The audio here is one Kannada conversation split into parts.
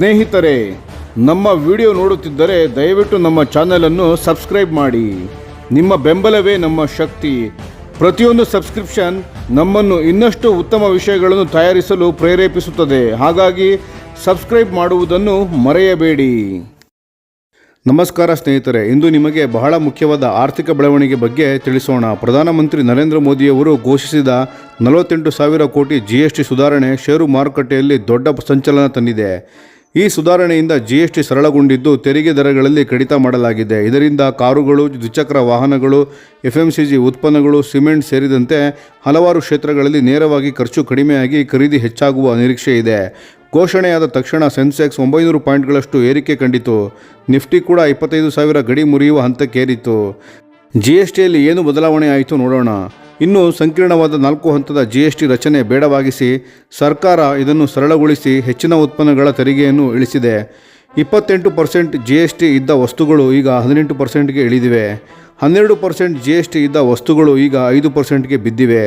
ಸ್ನೇಹಿತರೆ, ನಮ್ಮ ವಿಡಿಯೋ ನೋಡುತ್ತಿದ್ದರೆ ದಯವಿಟ್ಟು ನಮ್ಮ ಚಾನಲನ್ನು ಸಬ್ಸ್ಕ್ರೈಬ್ ಮಾಡಿ. ನಿಮ್ಮ ಬೆಂಬಲವೇ ನಮ್ಮ ಶಕ್ತಿ. ಪ್ರತಿಯೊಂದು ಸಬ್ಸ್ಕ್ರಿಪ್ಷನ್ ನಮ್ಮನ್ನು ಇನ್ನಷ್ಟು ಉತ್ತಮ ವಿಷಯಗಳನ್ನು ತಯಾರಿಸಲು ಪ್ರೇರೇಪಿಸುತ್ತದೆ. ಹಾಗಾಗಿ ಸಬ್ಸ್ಕ್ರೈಬ್ ಮಾಡುವುದನ್ನು ಮರೆಯಬೇಡಿ. ನಮಸ್ಕಾರ ಸ್ನೇಹಿತರೆ, ಇಂದು ನಿಮಗೆ ಬಹಳ ಮುಖ್ಯವಾದ ಆರ್ಥಿಕ ಬೆಳವಣಿಗೆ ಬಗ್ಗೆ ತಿಳಿಸೋಣ. ಪ್ರಧಾನಮಂತ್ರಿ ನರೇಂದ್ರ ಮೋದಿಯವರು ಘೋಷಿಸಿದ ನಲವತ್ತೆಂಟು ಸಾವಿರ ಕೋಟಿ ಜಿಎಸ್ಟಿ ಸುಧಾರಣೆ ಷೇರು ಮಾರುಕಟ್ಟೆಯಲ್ಲಿ ದೊಡ್ಡ ಸಂಚಲನ ತಂದಿದೆ. ಈ ಸುಧಾರಣೆಯಿಂದ ಜಿಎಸ್ಟಿ ಸರಳಗೊಂಡಿದ್ದು ತೆರಿಗೆ ದರಗಳಲ್ಲಿ ಕಡಿತ ಮಾಡಲಾಗಿದೆ. ಇದರಿಂದ ಕಾರುಗಳು, ದ್ವಿಚಕ್ರ ವಾಹನಗಳು ಎಫ್ಎಂಸಿಜಿ ಉತ್ಪನ್ನಗಳು, ಸಿಮೆಂಟ್ ಸೇರಿದಂತೆ ಹಲವಾರು ಕ್ಷೇತ್ರಗಳಲ್ಲಿ ನೇರವಾಗಿ ಖರ್ಚು ಕಡಿಮೆಯಾಗಿ ಖರೀದಿ ಹೆಚ್ಚಾಗುವ ನಿರೀಕ್ಷೆ ಇದೆ. ಘೋಷಣೆಯಾದ ತಕ್ಷಣ ಸೆನ್ಸೆಕ್ಸ್ ಒಂಬೈನೂರು ಪಾಯಿಂಟ್ಗಳಷ್ಟು ಏರಿಕೆ ಕಂಡಿತು. ನಿಫ್ಟಿ ಕೂಡ ಇಪ್ಪತ್ತೈದು ಸಾವಿರ ಗಡಿ ಮುರಿಯುವ ಹಂತಕ್ಕೇರಿತು ಜಿ ಎಸ್ ಟಿಯಲ್ಲಿ ಏನು ಬದಲಾವಣೆ ಆಯಿತು ನೋಡೋಣ. ಇನ್ನು ಸಂಕೀರ್ಣವಾದ ನಾಲ್ಕು ಹಂತದ ಜಿ ಎಸ್ ಟಿ ರಚನೆ ಬೇಡವಾಗಿಸಿ ಸರ್ಕಾರ ಇದನ್ನು ಸರಳಗೊಳಿಸಿ ಹೆಚ್ಚಿನ ಉತ್ಪನ್ನಗಳ ತೆರಿಗೆಯನ್ನು ಇಳಿಸಿದೆ. ಇಪ್ಪತ್ತೆಂಟು ಪರ್ಸೆಂಟ್ ಜಿ ಎಸ್ ಟಿ ಇದ್ದ ವಸ್ತುಗಳು ಈಗ ಹದಿನೆಂಟು ಪರ್ಸೆಂಟ್ಗೆ ಇಳಿದಿವೆ. ಹನ್ನೆರಡು ಪರ್ಸೆಂಟ್ ಜಿ ಎಸ್ ಟಿ ಇದ್ದ ವಸ್ತುಗಳು ಈಗ ಐದು ಪರ್ಸೆಂಟ್ಗೆ ಬಿದ್ದಿವೆ.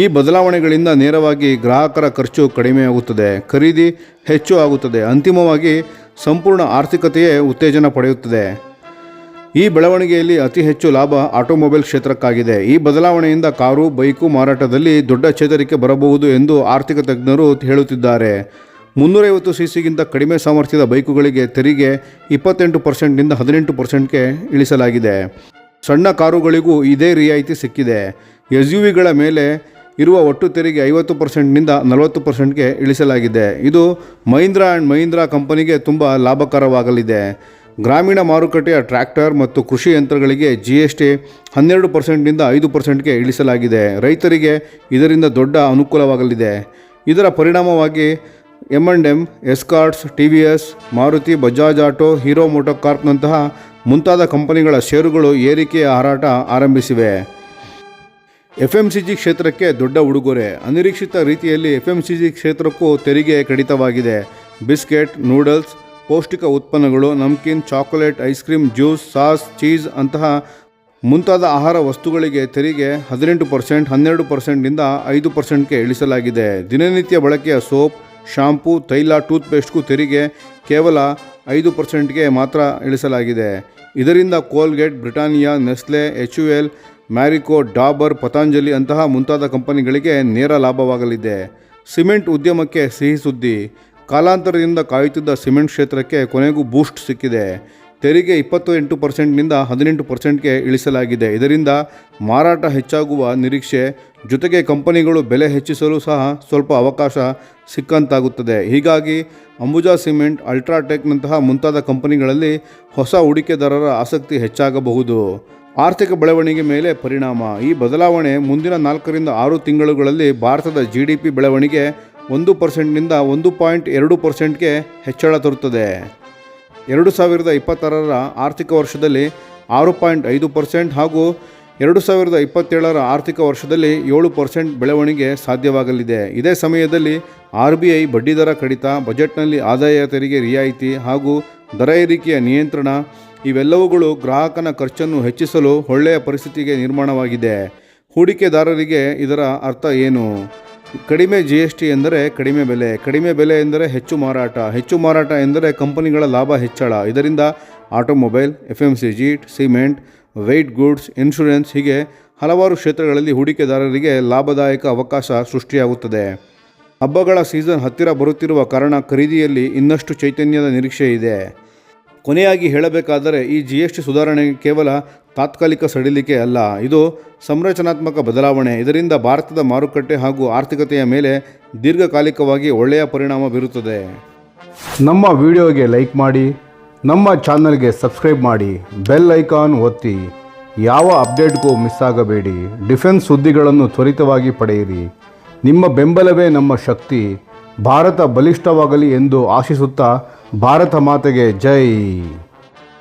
ಈ ಬದಲಾವಣೆಗಳಿಂದ ನೇರವಾಗಿ ಗ್ರಾಹಕರ ಖರ್ಚು ಕಡಿಮೆಯಾಗುತ್ತದೆ ಖರೀದಿ ಹೆಚ್ಚು ಆಗುತ್ತದೆ, ಅಂತಿಮವಾಗಿ ಸಂಪೂರ್ಣ ಆರ್ಥಿಕತೆಯೇ ಉತ್ತೇಜನ ಪಡೆಯುತ್ತದೆ. ಈ ಬೆಳವಣಿಗೆಯಲ್ಲಿ ಅತಿ ಹೆಚ್ಚು ಲಾಭ ಆಟೋಮೊಬೈಲ್ ಕ್ಷೇತ್ರಕ್ಕಾಗಿದೆ. ಈ ಬದಲಾವಣೆಯಿಂದ ಕಾರು, ಬೈಕು ಮಾರಾಟದಲ್ಲಿ ದೊಡ್ಡ ಚೇತರಿಕೆ ಬರಬಹುದು ಎಂದು ಆರ್ಥಿಕ ತಜ್ಞರು ಹೇಳುತ್ತಿದ್ದಾರೆ. ಮುನ್ನೂರೈವತ್ತು ಸಿ ಸಿಗಿಂತ ಕಡಿಮೆ ಸಾಮರ್ಥ್ಯದ ಬೈಕುಗಳಿಗೆ ತೆರಿಗೆ ಇಪ್ಪತ್ತೆಂಟು ಪರ್ಸೆಂಟ್ನಿಂದ ಹದಿನೆಂಟು ಪರ್ಸೆಂಟ್ಗೆ ಇಳಿಸಲಾಗಿದೆ. ಸಣ್ಣ ಕಾರುಗಳಿಗೂ ಇದೇ ರಿಯಾಯಿತಿ ಸಿಕ್ಕಿದೆ. ಎಸ್ ಯು ವಿಗಳ ಮೇಲೆ ಇರುವ ಒಟ್ಟು ತೆರಿಗೆ ಐವತ್ತು ಪರ್ಸೆಂಟ್ನಿಂದ ನಲವತ್ತು ಪರ್ಸೆಂಟ್ಗೆ ಇಳಿಸಲಾಗಿದೆ. ಇದು ಮಹೀಂದ್ರಾ ಆ್ಯಂಡ್ ಮಹೀಂದ್ರಾ ಕಂಪನಿಗೆ ತುಂಬ ಲಾಭಕರವಾಗಲಿದೆ. ಗ್ರಾಮೀಣ ಮಾರುಕಟ್ಟೆಯ ಟ್ರ್ಯಾಕ್ಟರ್ ಮತ್ತು ಕೃಷಿ ಯಂತ್ರಗಳಿಗೆ ಜಿ ಎಸ್ ಟಿ ಹನ್ನೆರಡು ಪರ್ಸೆಂಟ್ನಿಂದ ಐದು ಪರ್ಸೆಂಟ್ಗೆ ಇಳಿಸಲಾಗಿದೆ. ರೈತರಿಗೆ ಇದರಿಂದ ದೊಡ್ಡ ಅನುಕೂಲವಾಗಲಿದೆ. ಇದರ ಪರಿಣಾಮವಾಗಿ M and M Escorts T V S Maruti Bajaj auto Hero ಮೋಟೋಕಾರ್ಪ್ನಂತಹ ಮುಂತಾದ ಕಂಪನಿಗಳ ಷೇರುಗಳು ಏರಿಕೆಯ ಹಾರಾಟ ಆರಂಭಿಸಿವೆ. ಎಫ್ ಎಂ ಸಿ ಜಿ ಕ್ಷೇತ್ರಕ್ಕೆ ದೊಡ್ಡ ಉಡುಗೊರೆ. ಅನಿರೀಕ್ಷಿತ ರೀತಿಯಲ್ಲಿ ಎಫ್ ಎಂ ಸಿ ಜಿ ಕ್ಷೇತ್ರಕ್ಕೂ ತೆರಿಗೆ ಕಡಿತವಾಗಿದೆ. ಬಿಸ್ಕೆಟ್ ನೂಡಲ್ಸ್ ಪೌಷ್ಟಿಕ ಉತ್ಪನ್ನಗಳು, namkeen, chocolate, ice cream, juice, sauce, cheese ಅಂತಹ ಮುಂತಾದ ಆಹಾರ ವಸ್ತುಗಳಿಗೆ ತೆರಿಗೆ ಹದಿನೆಂಟು ಪರ್ಸೆಂಟ್, ಹನ್ನೆರಡು ಪರ್ಸೆಂಟ್ನಿಂದ ಐದು ಪರ್ಸೆಂಟ್ಗೆ ಇಳಿಸಲಾಗಿದೆ. ದಿನನಿತ್ಯ ಬಳಕೆಯ ಸೋಪ್, ಶಾಂಪೂ, ತೈಲ, ಟೂತ್ಪೇಸ್ಟ್ಗೂ ತೆರಿಗೆ ಕೇವಲ ಐದು ಪರ್ಸೆಂಟ್ಗೆ ಮಾತ್ರ ಇಳಿಸಲಾಗಿದೆ. ಇದರಿಂದ Colgate, Britannia, Nestle, H U L, Marico, Dabur, Patanjali ಅಂತಹ ಮುಂತಾದ ಕಂಪನಿಗಳಿಗೆ ನೇರ ಲಾಭವಾಗಲಿದೆ. ಸಿಮೆಂಟ್ ಉದ್ಯಮಕ್ಕೆ ಸಿಹಿ ಸುದ್ದಿ ಕಾಲಾಂತರದಿಂದ ಕಾಯುತ್ತಿದ್ದ ಸಿಮೆಂಟ್ ಕ್ಷೇತ್ರಕ್ಕೆ ಕೊನೆಗೂ ಬೂಸ್ಟ್ ಸಿಕ್ಕಿದೆ. ತೆರಿಗೆ ಇಪ್ಪತ್ತು ಎಂಟು ಪರ್ಸೆಂಟ್ನಿಂದ ಹದಿನೆಂಟು ಪರ್ಸೆಂಟ್ಗೆ ಇಳಿಸಲಾಗಿದೆ. ಇದರಿಂದ ಮಾರಾಟ ಹೆಚ್ಚಾಗುವ ನಿರೀಕ್ಷೆ, ಜೊತೆಗೆ ಕಂಪನಿಗಳು ಬೆಲೆ ಹೆಚ್ಚಿಸಲು ಸಹ ಸ್ವಲ್ಪ ಅವಕಾಶ ಸಿಕ್ಕಂತಾಗುತ್ತದೆ. ಹೀಗಾಗಿ ಅಂಬುಜಾ ಸಿಮೆಂಟ್, ಅಲ್ಟ್ರಾಟೆಕ್ನಂತಹ ಮುಂತಾದ ಕಂಪನಿಗಳಲ್ಲಿ ಹೊಸ ಹೂಡಿಕೆದಾರರ ಆಸಕ್ತಿ ಹೆಚ್ಚಾಗಬಹುದು. ಆರ್ಥಿಕ ಬೆಳವಣಿಗೆ ಮೇಲೆ ಪರಿಣಾಮ. ಈ ಬದಲಾವಣೆ ಮುಂದಿನ ನಾಲ್ಕರಿಂದ ಆರು ತಿಂಗಳುಗಳಲ್ಲಿ ಭಾರತದ ಜಿ ಡಿ ಪಿ ಬೆಳವಣಿಗೆ ಒಂದು ಪರ್ಸೆಂಟ್ನಿಂದ ಒಂದು ಪಾಯಿಂಟ್ ಎರಡು ಪರ್ಸೆಂಟ್ಗೆ ಹೆಚ್ಚಳ ತರುತ್ತದೆ. ಎರಡು ಸಾವಿರದ ಇಪ್ಪತ್ತಾರರ ಆರ್ಥಿಕ ವರ್ಷದಲ್ಲಿ ಆರು ಪಾಯಿಂಟ್ ಐದು ಪರ್ಸೆಂಟ್ ಹಾಗೂ ಎರಡು ಸಾವಿರದ ಇಪ್ಪತ್ತೇಳರ ಆರ್ಥಿಕ ವರ್ಷದಲ್ಲಿ ಏಳು ಪರ್ಸೆಂಟ್ ಬೆಳವಣಿಗೆ ಸಾಧ್ಯವಾಗಲಿದೆ. ಇದೇ ಸಮಯದಲ್ಲಿ ಆರ್ ಬಿ ಐ ಬಡ್ಡಿದರ ಕಡಿತ, ಬಜೆಟ್ನಲ್ಲಿ ಆದಾಯ ತೆರಿಗೆ ರಿಯಾಯಿತಿ ಹಾಗೂ ದರ ಏರಿಕೆಯ ನಿಯಂತ್ರಣ ಇವೆಲ್ಲವುಗಳು ಗ್ರಾಹಕನ ಖರ್ಚನ್ನು ಹೆಚ್ಚಿಸಲು ಒಳ್ಳೆಯ ಪರಿಸ್ಥಿತಿಗೆ ನಿರ್ಮಾಣವಾಗಿದೆ. ಹೂಡಿಕೆದಾರರಿಗೆ ಇದರ ಅರ್ಥ ಏನು? ಕಡಿಮೆ ಜಿ ಎಸ್ ಟಿ ಎಂದರೆ ಕಡಿಮೆ ಬೆಲೆ ಕಡಿಮೆ ಬೆಲೆ ಎಂದರೆ ಹೆಚ್ಚು ಮಾರಾಟ ಹೆಚ್ಚು ಮಾರಾಟ ಎಂದರೆ ಕಂಪನಿಗಳ ಲಾಭ ಹೆಚ್ಚಳ. ಇದರಿಂದ automobile F M C G cement, white goods, insurance ಹೀಗೆ ಹಲವಾರು ಕ್ಷೇತ್ರಗಳಲ್ಲಿ ಹೂಡಿಕೆದಾರರಿಗೆ ಲಾಭದಾಯಕ ಅವಕಾಶ ಸೃಷ್ಟಿಯಾಗುತ್ತದೆ. ಹಬ್ಬಗಳ ಸೀಸನ್ ಹತ್ತಿರ ಬರುತ್ತಿರುವ ಕಾರಣ ಖರೀದಿಯಲ್ಲಿ ಇನ್ನಷ್ಟು ಚೈತನ್ಯದ ನಿರೀಕ್ಷೆ ಇದೆ ಕೊನೆಯಾಗಿ ಹೇಳಬೇಕಾದರೆ ಈ ಜಿ ಎಸ್ ಟಿ ಸುಧಾರಣೆ ಕೇವಲ ತಾತ್ಕಾಲಿಕ ಸಡಿಲಿಕೆ ಅಲ್ಲ. ಇದು ಸಂರಚನಾತ್ಮಕ ಬದಲಾವಣೆ. ಇದರಿಂದ ಭಾರತದ ಮಾರುಕಟ್ಟೆ ಹಾಗೂ ಆರ್ಥಿಕತೆಯ ಮೇಲೆ ದೀರ್ಘಕಾಲಿಕವಾಗಿ ಒಳ್ಳೆಯ ಪರಿಣಾಮ ಬೀರುತ್ತದೆ. ನಮ್ಮ ವಿಡಿಯೋಗೆ ಲೈಕ್ ಮಾಡಿ, ನಮ್ಮ ಚಾನಲ್ಗೆ ಸಬ್ಸ್ಕ್ರೈಬ್ ಮಾಡಿ, ಬೆಲ್ ಐಕಾನ್ ಒತ್ತಿ. ಯಾವ ಅಪ್ಡೇಟ್ಗೂ ಮಿಸ್ ಆಗಬೇಡಿ. ಡಿಫೆನ್ಸ್ ಸುದ್ದಿಗಳನ್ನು ತ್ವರಿತವಾಗಿ ಪಡೆಯಿರಿ. ನಿಮ್ಮ ಬೆಂಬಲವೇ ನಮ್ಮ ಶಕ್ತಿ. ಭಾರತ ಬಲಿಷ್ಠವಾಗಲಿ ಎಂದು ಆಶಿಸುತ್ತಾ, ಭಾರತ ಮಾತೆಗೆ ಜೈ.